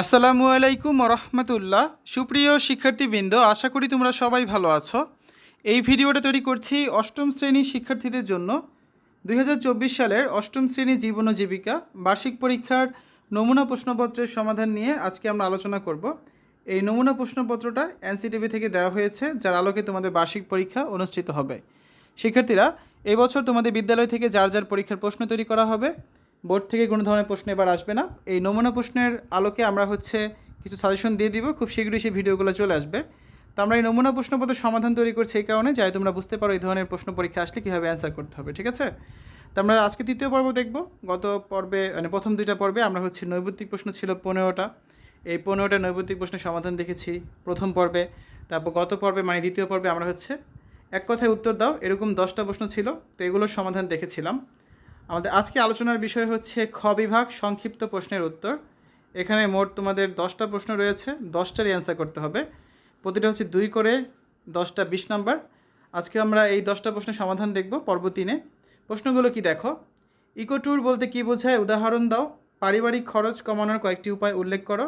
আসসালামু আলাইকুম রহমতুল্লাহ সুপ্রিয় শিক্ষার্থীবৃন্দ, আশা করি তোমরা সবাই ভালো আছো। এই ভিডিওটা তৈরি করছি অষ্টম শ্রেণি শিক্ষার্থীদের জন্য। দুই হাজার চব্বিশ সালের অষ্টম শ্রেণি জীবন ও জীবিকা বার্ষিক পরীক্ষার নমুনা প্রশ্নপত্রের সমাধান নিয়ে আজকে আমরা আলোচনা করব। এই নমুনা প্রশ্নপত্রটা এনসিটিভি থেকে দেওয়া হয়েছে, যার আলোকে তোমাদের বার্ষিক পরীক্ষা অনুষ্ঠিত হবে। শিক্ষার্থীরা এবছর তোমাদের বিদ্যালয় থেকে যার যার পরীক্ষার প্রশ্ন তৈরি করা হবে বোর্ড থেকে কোনো ধরনের প্রশ্ন এবার আসবে না। এই নমুনা প্রশ্নের আলোকে আমরা হচ্ছে কিছু সাজেশন দিয়ে দিব। খুব শীঘ্রই সেই ভিডিওগুলো চলে আসবে। তো আমরা এই নমুনা প্রশ্নপত্র সমাধান তৈরি করছি এই কারণে যাই তোমরা বুঝতে পারো এই ধরনের প্রশ্ন পরীক্ষা আসলে কীভাবে অ্যান্সার করতে হবে, ঠিক আছে? তো আমরা আজকে তৃতীয় পর্ব দেখব। গত পর্বে মানে প্রথম দুইটা পর্বে আমরা হচ্ছে নৈবত্তিক প্রশ্ন ছিল পনেরোটা। এই পনেরোটা নৈবত্তিক প্রশ্নের সমাধান দেখেছি প্রথম পর্বে। তারপর গত পর্বে মানে দ্বিতীয় পর্বে আমরা হচ্ছে এক কথায় উত্তর দাও। এরকম দশটা প্রশ্ন ছিল, তো এগুলোর সমাধান দেখেছিলাম। আমাদের আজকে আলোচনার বিষয় হচ্ছে খ বিভাগ, সংক্ষিপ্ত প্রশ্নের উত্তর। এখানে মোট তোমাদের দশটা প্রশ্ন রয়েছে, দশটারই অ্যান্সার করতে হবে। প্রতিটা হচ্ছে দুই করে, দশটা বিশ নাম্বার। আজকে আমরা এই দশটা প্রশ্নের সমাধান দেখব পর্ব তিনে। প্রশ্নগুলো কি দেখো? ইকো ট্যুর বলতে কী বোঝায়? উদাহরণ দাও। পারিবারিক খরচ কমানোর কয়েকটি উপায় উল্লেখ করো।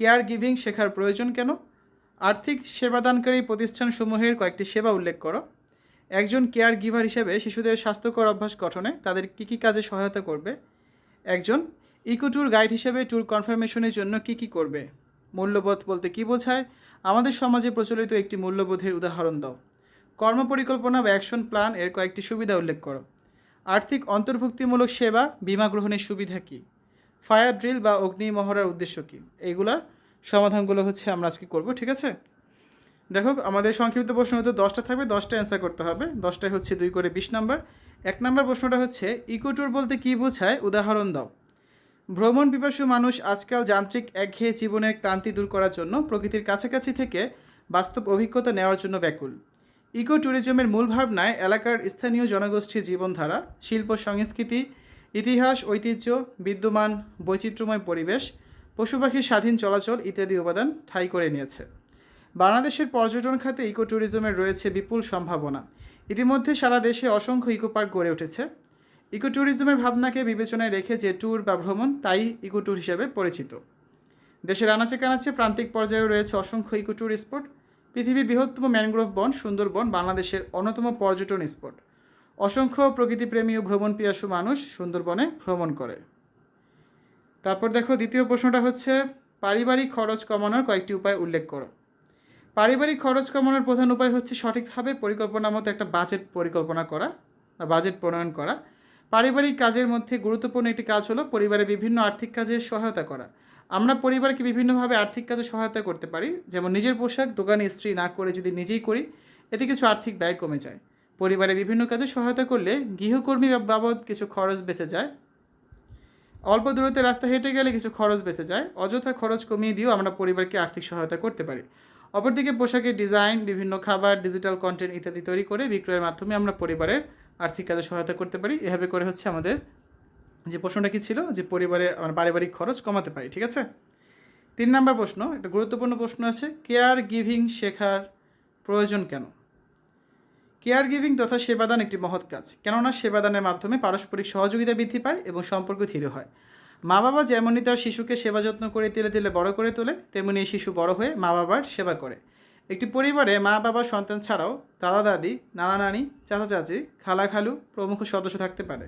কেয়ার গিভিং শেখার প্রয়োজন কেন? আর্থিক সেবাদানকারী প্রতিষ্ঠানসমূহের কয়েকটি সেবা উল্লেখ করো। একজন কেয়ার গিভার হিসেবে শিশুদের স্বাস্থ্যকর অভ্যাস গঠনে তাদের কী কী কাজে সহায়তা করবে? একজন ইকো ট্যুর গাইড হিসেবে ট্যুর কনফার্মেশনের জন্য কী কী করবে? মূল্যবোধ বলতে কী বোঝায়? আমাদের সমাজে প্রচলিত একটি মূল্যবোধের উদাহরণ দাও। কর্মপরিকল্পনা বা অ্যাকশন প্ল্যান এর কয়েকটি সুবিধা উল্লেখ করো। আর্থিক অন্তর্ভুক্তিমূলক সেবা, বিমা গ্রহণের সুবিধা কী? ফায়ার ড্রিল বা অগ্নি মহড়ার উদ্দেশ্য কী? এইগুলার সমাধানগুলো হচ্ছে আমরা আজকে করব, ঠিক আছে? দেখো, আমাদের সংক্ষিপ্ত প্রশ্ন হতো দশটা থাকবে, দশটা অ্যান্সার করতে হবে। দশটায় হচ্ছে দুই করে বিশ নাম্বার। এক নাম্বার প্রশ্নটা হচ্ছে ইকো ট্যুর বলতে কী বোঝায়? উদাহরণ দাও। ভ্রমণ পিপাসু মানুষ আজকাল যান্ত্রিক একঘেয়ে জীবনের ক্লান্তি দূর করার জন্য প্রকৃতির কাছাকাছি থেকে বাস্তব অভিজ্ঞতা নেওয়ার জন্য ব্যাকুল। ইকো ট্যুরিজমের মূল ভাবনায় এলাকার স্থানীয় জনগোষ্ঠীর জীবনধারা, শিল্প, সংস্কৃতি, ইতিহাস, ঐতিহ্য, বিদ্যমান, বৈচিত্র্যময় পরিবেশ, পশু পাখির স্বাধীন চলাচল ইত্যাদি উপাদান ঠাঁই করে নিয়েছে। বাংলাদেশের পর্যটন খাতে ইকো ট্যুরিজমের রয়েছে বিপুল সম্ভাবনা। ইতিমধ্যে সারা দেশে অসংখ্য ইকো পার্ক গড়ে উঠেছে। ইকো ট্যুরিজমের ভাবনাকে বিবেচনায় রেখে যে ট্যুর বা ভ্রমণ, তাই ইকো ট্যুর হিসেবে পরিচিত। দেশের আনাচে কানাচে প্রান্তিক পর্যায়ে রয়েছে অসংখ্য ইকো ট্যুর স্পট। পৃথিবীর বৃহত্তম ম্যানগ্রোভ বন সুন্দরবন, বাংলাদেশের অন্যতম পর্যটন স্পট। অসংখ্য প্রকৃতিপ্রেমী ও ভ্রমণ পিয়াসু মানুষ সুন্দরবনে ভ্রমণ করে। তারপর দেখো, দ্বিতীয় প্রশ্নটা হচ্ছে, পারিবারিক খরচ কমানোর কয়েকটি উপায় উল্লেখ করো। পারিবারিক খরচ কমানোর প্রধান উপায় হচ্ছে সঠিকভাবে পরিকল্পনা মতো একটা বাজেট পরিকল্পনা করা বা বাজেট প্রণয়ন করা। পারিবারিক কাজের মধ্যে গুরুত্বপূর্ণ একটি কাজ হলো পরিবারের বিভিন্ন আর্থিক কাজে সহায়তা করা। আমরা পরিবারকে বিভিন্নভাবে আর্থিক কাজে সহায়তা করতে পারি, যেমন নিজের পোশাক, দোকানে ইস্ত্রি না করে যদি নিজেই করি, এতে কিছু আর্থিক ব্যয় কমে যায়। পরিবারে বিভিন্ন কাজে সহায়তা করলে গৃহকর্মী বাবদ কিছু খরচ বেঁচে যায়। অল্প দূরত্বে রাস্তা হেঁটে গেলে কিছু খরচ বেঁচে যায়। অযথা খরচ কমিয়ে দিয়েও আমরা পরিবারকে আর্থিক সহায়তা করতে পারি। অপরদিকে পোশাকের ডিজাইন, বিভিন্ন খাবার ডিজিটাল কন্টেন্ট ইত্যাদি তৈরি করে বিক্রয়ের মাধ্যমে আমরা পরিবারের আর্থিক কাজে সহায়তা করতে পারি। এভাবে করে হচ্ছে আমাদের যে প্রশ্নটা কি ছিল? যে পরিবারে আমরা পারিবারিক খরচ কমাতে পারি, ঠিক আছে? তিন নম্বর প্রশ্ন, একটা গুরুত্বপূর্ণ প্রশ্ন আছে, কেয়ার গিভিং শেখার প্রয়োজন কেন? কেয়ার গিভিং তথা সেবাদান একটি মহৎ কাজ। কেননা সেবাদানের মাধ্যমে পারস্পরিক সহযোগিতা বৃদ্ধি পায় এবং সম্পর্ক দৃঢ় হয়। মা বাবা যেমনই তার শিশুকে সেবা যত্ন করে তেলে তেলে বড় করে তোলে, তেমনি এই শিশু বড় হয়ে মা বাবার সেবা করে। একটি পরিবারে মা বাবা সন্তান ছাড়াও দাদা দাদি নানা নানি চাচা চাচি খালা খালু প্রমুখ সদস্য থাকতে পারে।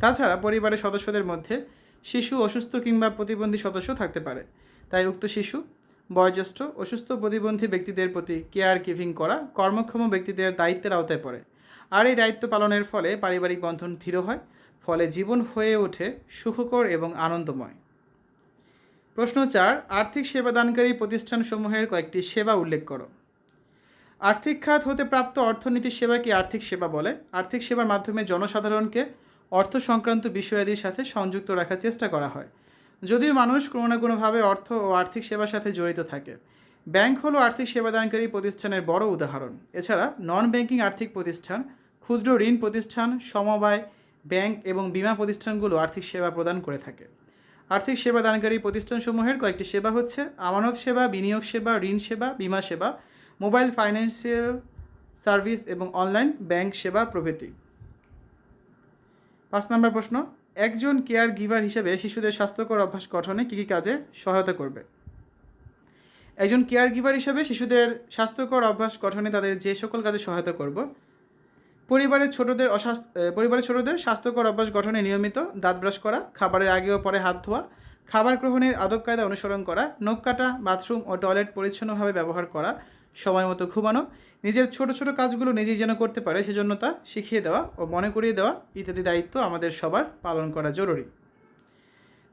তাছাড়া পরিবারের সদস্যদের মধ্যে শিশু অসুস্থ কিংবা প্রতিবন্ধী সদস্য থাকতে পারে। তাই উক্ত শিশু, বয়োজ্যেষ্ঠ, অসুস্থ প্রতিবন্ধী ব্যক্তিদের প্রতি কেয়ার গিভিং করা কর্মক্ষম ব্যক্তিদের দায়িত্বের আওতায় পড়ে। আর এই দায়িত্ব পালনের ফলে পারিবারিক বন্ধন দৃঢ় হয়, ফলে জীবন হয়ে ওঠে সুখকর এবং আনন্দময়। প্রশ্ন চার, আর্থিক সেবাদানকারী প্রতিষ্ঠানসমূহের কয়েকটি সেবা উল্লেখ করো। আর্থিক খাত হতে প্রাপ্ত অর্থনীতির সেবাকে আর্থিক সেবা বলে? আর্থিক সেবার মাধ্যমে জনসাধারণকে অর্থ সংক্রান্ত বিষয়াদির সাথে সংযুক্ত রাখার চেষ্টা করা হয়। যদিও মানুষ কোনো না কোনোভাবে অর্থ ও আর্থিক সেবার সাথে জড়িত থাকে। ব্যাংক হলো আর্থিক সেবাদানকারী প্রতিষ্ঠানের বড় উদাহরণ। এছাড়া নন ব্যাংকিং আর্থিক প্রতিষ্ঠান ক্ষুদ্র ঋণ প্রতিষ্ঠান, সমবায়, ব্যাংক এবং বিমা প্রতিষ্ঠানগুলো আর্থিক সেবা প্রদান করে থাকে। আর্থিক সেবা দানকারী প্রতিষ্ঠানসমূহের কয়েকটি সেবা হচ্ছে আমানত সেবা, বিনিয়োগ সেবা, ঋণ সেবা, বিমা সেবা, মোবাইল ফাইন্যান্সিয়াল সার্ভিস এবং অনলাইন ব্যাংক সেবা প্রভৃতি। পাঁচ নম্বর প্রশ্ন, একজন কেয়ার গিভার হিসেবে শিশুদের স্বাস্থ্যকর অভ্যাস গঠনে কী কী কাজে সহায়তা করবে? একজন কেয়ার গিভার হিসেবে শিশুদের স্বাস্থ্যকর অভ্যাস গঠনে তাদের যে সকল কাজে সহায়তা করব পরিবারের ছোটদের অস্বাস্থ্য পরিবারের ছোটদের স্বাস্থ্যকর অভ্যাস গঠনে নিয়মিত দাঁত ব্রাশ করা, খাবারের আগে ও পরে হাত ধোয়া, খাবার গ্রহণের আদব কায়দা অনুসরণ করা, নখ কাটা, বাথরুম ও টয়লেট পরিচ্ছন্নভাবে ব্যবহার করা, সময় মতো ঘুমানো, নিজের ছোট ছোট কাজগুলো নিজেই যেন করতে পারে সেজন্য তা শিখিয়ে দেওয়া ও মনে করিয়ে দেওয়া ইত্যাদি দায়িত্ব আমাদের সবার পালন করা জরুরি।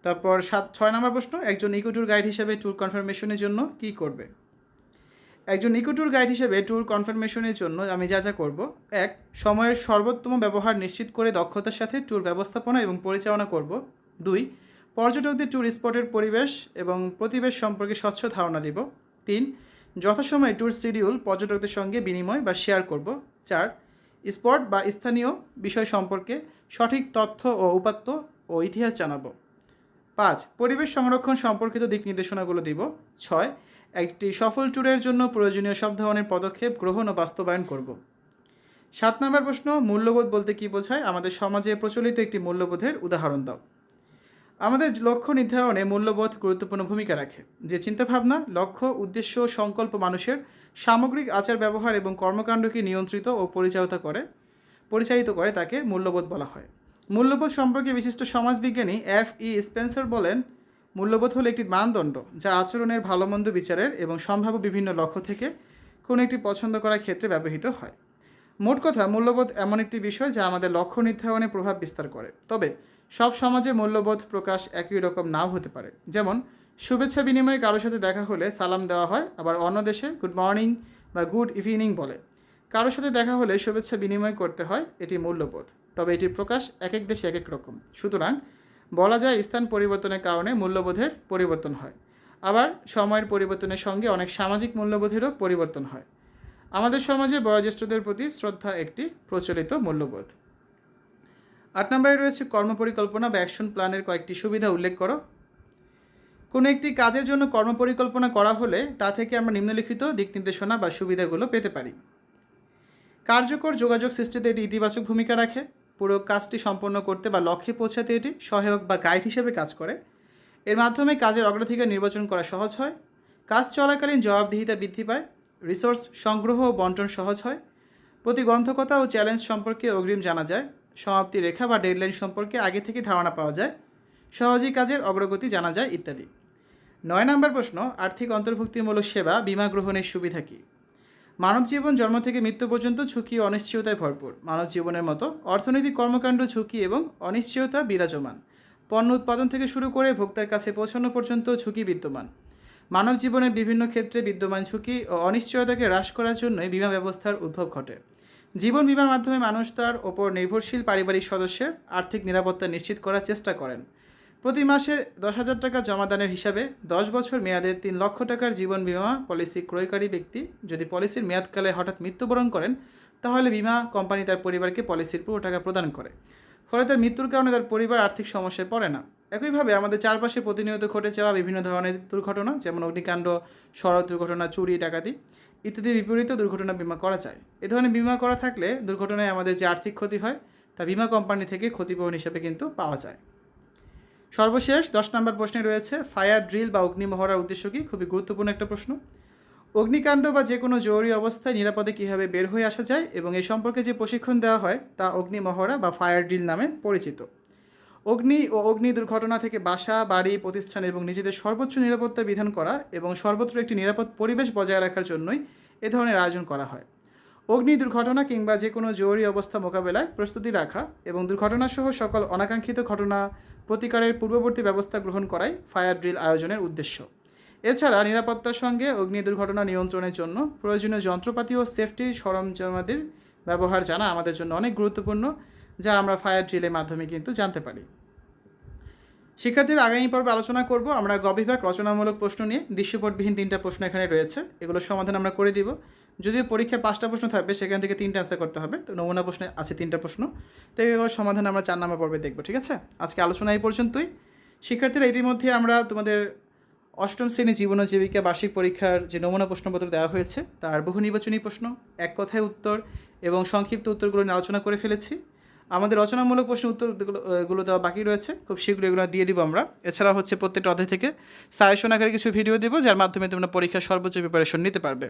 তারপর সাত, ছয় নম্বর প্রশ্ন, একজন ইকো ট্যুর গাইড হিসেবে ট্যুর কনফার্মেশনের জন্য কী করবে? একজন ইকো ট্যুর গাইড হিসেবে ট্যুর কনফার্মেশনের জন্য আমি যা যা করব, এক, সময়ের সর্বোত্তম ব্যবহার নিশ্চিত করে দক্ষতার সাথে ট্যুর ব্যবস্থাপনা এবং পরিচালনা করব, দুই, পর্যটকদের ট্যুর স্পটের পরিবেশ এবং প্রতিবেশ সম্পর্কে স্বচ্ছ ধারণা দিব, তিন, যথাসময়ে ট্যুর শিডিউল পর্যটকদের সঙ্গে বিনিময় বা শেয়ার করব, চার স্পট বা স্থানীয় বিষয় সম্পর্কে সঠিক তথ্য ও উপাত্ত ও ইতিহাস জানাব, পাঁচ, পরিবেশ সংরক্ষণ সম্পর্কিত দিক নির্দেশনাগুলো দিব, ছয় একটি সফল ট্যুরের জন্য প্রয়োজনীয় সব ধরনের পদক্ষেপ গ্রহণ ও বাস্তবায়ন করব। সাত নম্বর প্রশ্ন, মূল্যবোধ বলতে কী বোঝায়? আমাদের সমাজে প্রচলিত একটি মূল্যবোধের উদাহরণ দাও। আমাদের লক্ষ্য নির্ধারণে মূল্যবোধ গুরুত্বপূর্ণ ভূমিকা রাখে, যে চিন্তাভাবনা, লক্ষ্য, উদ্দেশ্য, সংকল্প মানুষের সামগ্রিক আচার ব্যবহার এবং কর্মকাণ্ডকে নিয়ন্ত্রিত ও পরিচালিত করে পরিচালিত করে তাকে মূল্যবোধ বলা হয়। মূল্যবোধ সম্পর্কে বিশিষ্ট সমাজবিজ্ঞানী এফ ই স্পেন্সার বলেন মূল্যবোধ হলো একটি মানদণ্ড যা আচরণের ভালো মন্দ বিচারের এবং সম্ভাব্য বিভিন্ন লক্ষ্য থেকে কোনো একটি পছন্দ করার ক্ষেত্রে ব্যবহৃত হয়। মোট কথা, মূল্যবোধ এমন একটি বিষয় যা আমাদের লক্ষ্য নির্ধারণে প্রভাব বিস্তার করে। তবে সব সমাজে মূল্যবোধ প্রকাশ একই রকম নাও হতে পারে। যেমন, শুভেচ্ছা বিনিময়ে কারোর সাথে দেখা হলে সালাম দেওয়া হয়, আবার অন্য দেশে গুড মর্নিং বা গুড ইভিনিং বলে। কারোর সাথে দেখা হলে শুভেচ্ছা বিনিময় করতে হয়, এটি মূল্যবোধ। তবে এটির প্রকাশ এক এক দেশে এক এক রকম। সুতরাং বলা যায় স্থান পরিবর্তনের কারণে মূল্যবোধের পরিবর্তন হয়। আবার সময়ের পরিবর্তনের সঙ্গে অনেক সামাজিক মূল্যবোধেরও পরিবর্তন হয়। আমাদের সমাজে বয়োজ্যেষ্ঠদের প্রতি শ্রদ্ধা একটি প্রচলিত মূল্যবোধ। আট নম্বরে রয়েছে কর্মপরিকল্পনা বা অ্যাকশন প্ল্যানের কয়েকটি সুবিধা উল্লেখ করো। কোনো একটি কাজের জন্য কর্মপরিকল্পনা করা হলে তা থেকে আমরা নিম্নলিখিত দিক নির্দেশনা বা সুবিধাগুলো পেতে পারি। কার্যকর যোগাযোগ সৃষ্টিতে এটি ইতিবাচক ভূমিকা রাখে। পুরো কাজটি সম্পন্ন করতে বা লক্ষ্যে পৌঁছাতে এটি সহায়ক বা গাইড হিসেবে কাজ করে। এর মাধ্যমে কাজের অগ্রাধিকার নির্বাচন করা সহজ হয়, কাজ চলাকালীন জবাবদিহিতা বৃদ্ধি পায়, রিসোর্স সংগ্রহ ও বন্টন সহজ হয়, প্রতিবন্ধকতা ও চ্যালেঞ্জ সম্পর্কে অগ্রিম জানা যায়, সমাপ্তি রেখা বা ডেডলাইন সম্পর্কে আগে থেকে ধারণা পাওয়া যায়, সহজেই কাজের অগ্রগতি জানা যায় ইত্যাদি। নয় নম্বর প্রশ্ন, আর্থিক অন্তর্ভুক্তিমূলক সেবা, বিমা গ্রহণের সুবিধা কী? মানব জীবন জন্ম থেকে মৃত্যু পর্যন্ত ঝুঁকি ও অনিশ্চয়তায় ভরপুর। মানব জীবনের মতো অর্থনৈতিক কর্মকাণ্ড ঝুঁকি এবং অনিশ্চয়তা বিরাজমান। পণ্য উৎপাদন থেকে শুরু করে ভোক্তার কাছে পৌঁছানো পর্যন্ত ঝুঁকি বিদ্যমান। মানব জীবনের বিভিন্ন ক্ষেত্রে বিদ্যমান ঝুঁকি ও অনিশ্চয়তাকে হ্রাস করার জন্যই বিমা ব্যবস্থার উদ্ভব ঘটে। জীবন বিমার মাধ্যমে মানুষ তার ওপর নির্ভরশীল পারিবারিক সদস্যের আর্থিক নিরাপত্তা নিশ্চিত করার চেষ্টা করেন। প্রতি মাসে দশ হাজার টাকা জমাদানের হিসাবে দশ বছর মেয়াদের তিন লক্ষ টাকার জীবন বিমা পলিসি ক্রয়কারী ব্যক্তি যদি পলিসির মেয়াদকালে হঠাৎ মৃত্যুবরণ করেন, তাহলে বিমা কোম্পানি তার পরিবারকে পলিসির পুরো টাকা প্রদান করে। ফলে তার মৃত্যুর কারণে তার পরিবার আর্থিক সমস্যায় পড়ে না। একইভাবে আমাদের চারপাশে প্রতিনিয়ত ঘটে যাওয়া বিভিন্ন ধরনের দুর্ঘটনা, যেমন অগ্নিকাণ্ড, সড়ক দুর্ঘটনা, চুরি, ডাকাতি ইত্যাদি বিপরীত দুর্ঘটনা বিমা করা যায়। এ ধরনের বিমা করা থাকলে দুর্ঘটনায় আমাদের যে আর্থিক ক্ষতি হয়, তা বিমা কোম্পানি থেকে ক্ষতিপূরণ হিসেবে কিন্তু পাওয়া যায়। সর্বশেষ দশ নম্বর প্রশ্নে রয়েছে, ফায়ার ড্রিল বা অগ্নিমহড়ার উদ্দেশ্য কী? খুবই গুরুত্বপূর্ণ একটা প্রশ্ন। অগ্নিকাণ্ড বা যে কোনো জরুরি অবস্থায় নিরাপদে কীভাবে বের হয়ে আসা যায় এবং এই সম্পর্কে যে প্রশিক্ষণ দেওয়া হয়, তা অগ্নিমহড়া বা ফায়ার ড্রিল নামে পরিচিত। অগ্নি ও অগ্নি দুর্ঘটনা থেকে বাসা, বাড়ি, প্রতিষ্ঠান এবং নিজেদের সর্বোচ্চ নিরাপত্তা বিধান করা এবং সর্বত্র একটি নিরাপদ পরিবেশ বজায় রাখার জন্যই এ ধরনের আয়োজন করা হয়। অগ্নি দুর্ঘটনা কিংবা যে কোনো জরুরি অবস্থা মোকাবেলায় প্রস্তুতি রাখা এবং দুর্ঘটনাসহ সকল অনাকাঙ্ক্ষিত ঘটনা প্রতিকারের পূর্ববর্তী ব্যবস্থা গ্রহণ করাই ফায়ার ড্রিল আয়োজনের উদ্দেশ্য। এছাড়া নিরাপত্তার সঙ্গে অগ্নি দুর্ঘটনা নিয়ন্ত্রণের জন্য প্রয়োজনীয় যন্ত্রপাতি ও সেফটি সরঞ্জামাদির ব্যবহার জানা আমাদের জন্য অনেক গুরুত্বপূর্ণ, যা আমরা ফায়ার ড্রিলের মাধ্যমে কিন্তু জানতে পারি। শিক্ষার্থীর আগামী পর্বে আলোচনা করব আমরা গবিভাগ রচনামূলক প্রশ্ন নিয়ে। দৃশ্যপটবিহীন তিনটা প্রশ্ন এখানে রয়েছে। এগুলোর সমাধান আমরা করে দিব। যদিও পরীক্ষায় পাঁচটা প্রশ্ন থাকবে, সেখান থেকে তিনটা অ্যান্সার করতে হবে। তো নমুনা প্রশ্নে আছে তিনটা প্রশ্ন। তো এগুলোর সমাধান আমরা চার নম্বর পর্বে দেখব, ঠিক আছে? আজকে আলোচনা এই পর্যন্তই। শিক্ষার্থীরা ইতিমধ্যে আমরা তোমাদের অষ্টম শ্রেণি জীবন জীবিকা বার্ষিক পরীক্ষার যে নমুনা প্রশ্নপত্র দেওয়া হয়েছে, তার বহু নির্বাচনী প্রশ্ন, এক কথায় উত্তর এবং সংক্ষিপ্ত উত্তরগুলো নিয়ে আলোচনা করে ফেলেছি। আমাদের রচনামূলক প্রশ্নের উত্তর এগুলো- এগুলো দেওয়া বাকি রয়েছে। খুব শীঘ্রই এগুলো দিয়ে দিব আমরা। এছাড়া হচ্ছে প্রত্যেকটা অধ্যায় থেকে সাজেশন কিছু ভিডিও দেবো, যার মাধ্যমে তোমরা পরীক্ষার সর্বোচ্চ প্রিপারেশন নিতে পারবে।